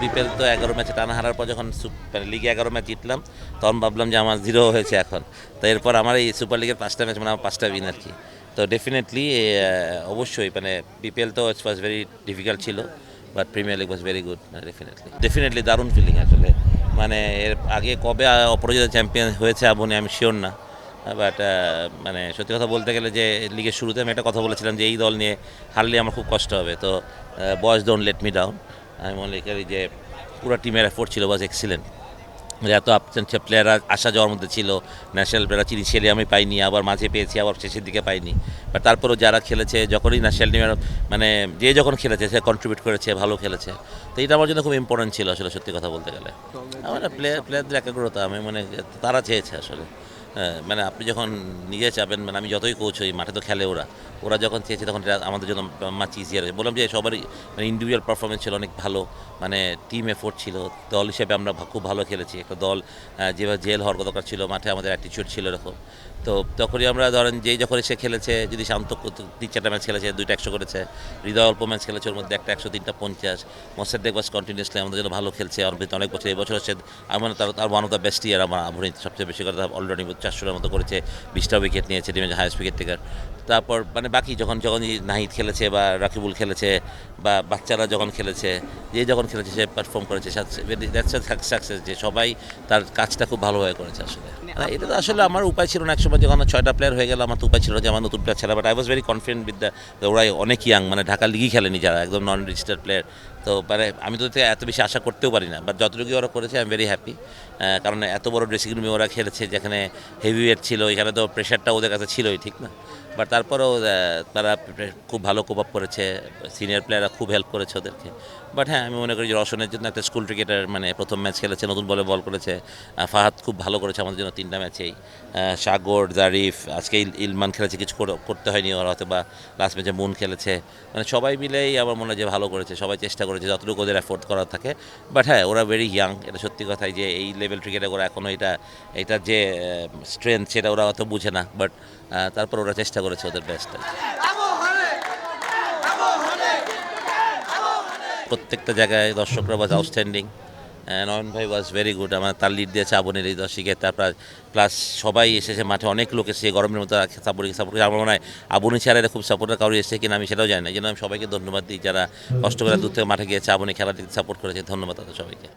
BPL তো এগারো ম্যাচে টানা হারার পর যখন সুপ- মানে লিগে এগারো ম্যাচ জিতলাম, তখন ভাবলাম যে আমার জিরো হয়েছে এখন। তো এরপর আমার এই সুপার লিগের পাঁচটা ম্যাচ মানে আমার পাঁচটা উইন আর কি। তো ডেফিনেটলি অবশ্যই মানে বিপিএল তো ওয়াজ ভেরি ডিফিকাল্ট ছিল but premier league was very good definitely definitely দারুণ ফিলিং আসলে। মানে এর আগে কবে অপরাজিত চ্যাম্পিয়ন হয়েছে আবনি, আমি শিওর না। বাট মানে সত্যি কথা বলতে গেলে যে লিগের শুরুতে আমি একটা কথা বলেছিলাম যে এই দল নিয়ে হারলে আমার খুব কষ্ট হবে। তো বয়স ডোন্ট লেট মি ডাউন আমি মনে করি যে পুরো টিমের এফোর্ট ছিল বাস এক্সিলেন্ট এত আপসেন্ট প্লেয়াররা আসা যাওয়ার মধ্যে ছিল ন্যাশনাল প্লেয়াররা ইনিশিয়ালি আমি পাইনি আবার মাঝে পেয়েছি আবার শেষের দিকে পাইনি। বাট তারপরেও যারা খেলেছে যখনই ন্যাশনাল টিমের মানে যে যখন খেলেছে সে কন্ট্রিবিউট করেছে ভালো খেলেছে। তো এটা আমার জন্য খুব ইম্পর্টেন্ট ছিল আসলে সত্যি কথা বলতে গেলে। আমার প্লেয়ার প্লেয়ারদের একাগ্রতা আমি মানে তারা চেয়েছে আসলে। মানে আপনি যখন নিজে চাবেন মানে আমি যতই কোচ হই, মাঠে তো খেলে ওরা। ওরা যখন চেয়েছে তখন আমাদের জন্য মাছ ইজিয়ার হয়েছে বললাম যে সবারই মানে ইন্ডিভিজুয়াল পারফরমেন্স ছিল অনেক ভালো মানে টিম এফোর্ট ছিল। দল হিসেবে আমরা খুব ভালো খেলেছি। একটা দল যেভাবে জেল হওয়ার দরকার ছিল, মাঠে আমাদের অ্যাটিচিউড ছিল এরকম। তো তখনই আমরা ধরেন যেই যখন এসে খেলেছে, যদি শান্ত তিন চারটা ম্যাচ খেলেছে, দুইটা একশো করেছে। হৃদয় অল্প ম্যাচ খেলেছে, ওর মধ্যে একটা একশো, তিনটা পঞ্চাশ। মোসাদ দেখবাস কন্টিনিউসলি আমাদের জন্য ভালো খেলছে অনেক অনেক বছর, এই বছর হচ্ছে, আমার তার one of the best year আমার আভরিত সবচেয়ে বেশি কথা অলরেডি চারশোর মতো করেছে, বিশটা উইকেট নিয়েছে টিমের হায়েস্ট উইকেট টেকার তারপর মানে বাকি যখন যখন নাহিদ খেলেছে বা রাকিবুল খেলেছে বা বাচ্চারা যখন খেলেছে, যে যখন খেলেছে সে পারফর্ম করেছে। সাকসেস যে সবাই তার কাজটা খুব ভালোভাবে করেছে আসলে। এটা তো আসলে আমার উপায় ছিল না একসময় যখন ছয়টা প্লেয়ার হয়ে গেল আমার তো উপায় ছিল যে আমার নতুন প্লেয়ার ছাড়া but I was very confident with the ওরা অনেক ইয়াং মানে ঢাকা লিগই খেলেনি যারা একদম নন রেজিস্টার্ড প্লেয়ার তো মানে আমি তো এতে এত বেশি আশা করতেও পারি না বাট যতটুকু ওরা করেছে আই এম ভেরি হ্যাপি কারণ এত বড় ড্রেসিং রুমে ওরা খেলেছে যেখানে হেভি ওয়েট ছিল এখানে তো প্রেশারটা ওদের কাছে ছিলই ঠিক না? বাট তারপরেও তারা খুব ভালো কোপ আপ করেছে সিনিয়র প্লেয়াররা খুব হেল্প করেছে ওদেরকে। বাট হ্যাঁ আমি মনে করি যে রসনের জন্য একটা স্কুল ক্রিকেটার মানে প্রথম ম্যাচ খেলেছে, নতুন বলে বল করেছে। ফাহাদ খুব ভালো করেছে আমাদের জন্য তিনটা ম্যাচেই সাগর, জারিফ, আজকে ইলমান খেলেছে, কিছু করে- করতে হয়নি ওরা হয়তো বা লাস্ট ম্যাচে মুন খেলেছে। মানে সবাই মিলেই আমার মনে হয় যে ভালো করেছে, সবাই চেষ্টা করেছে, যতটুকু ওদের অ্যাফোর্ড করা থাকে। বাট হ্যাঁ ওরা ভেরি ইয়াং এটা সত্যি কথাই যে এই লেভেল ক্রিকেটে ওরা এখনও এটা এটার যে স্ট্রেংথ সেটা ওরা অত বুঝে না। বাট তারপর ওরা চেষ্টা করেছে ওদের বেস্ট প্রত্যেকটা জায়গায় দর্শকরা ওয়াজ আউটস্ট্যান্ডিং নয়ন ভাই ওয়াজ ভেরি গুড আমার তার লিড দিয়েছে আবনের এই দর্শকে তারপর প্লাস সবাই এসেছে মাঠে, অনেক লোক এসে গরমের মতো সাপোর্ট সাপোর্ট আমার মনে হয় আবনি ছাড়া খুব সাপোর্টার কারও এসেছে কিনা আমি সেটাও জানি না যেন আমি সবাইকে ধন্যবাদ দিই, যারা কষ্ট করে দূর থেকে মাঠে গিয়েছে, আবনি খেলা সাপোর্ট করেছে, ধন্যবাদ তাদের সবাইকে।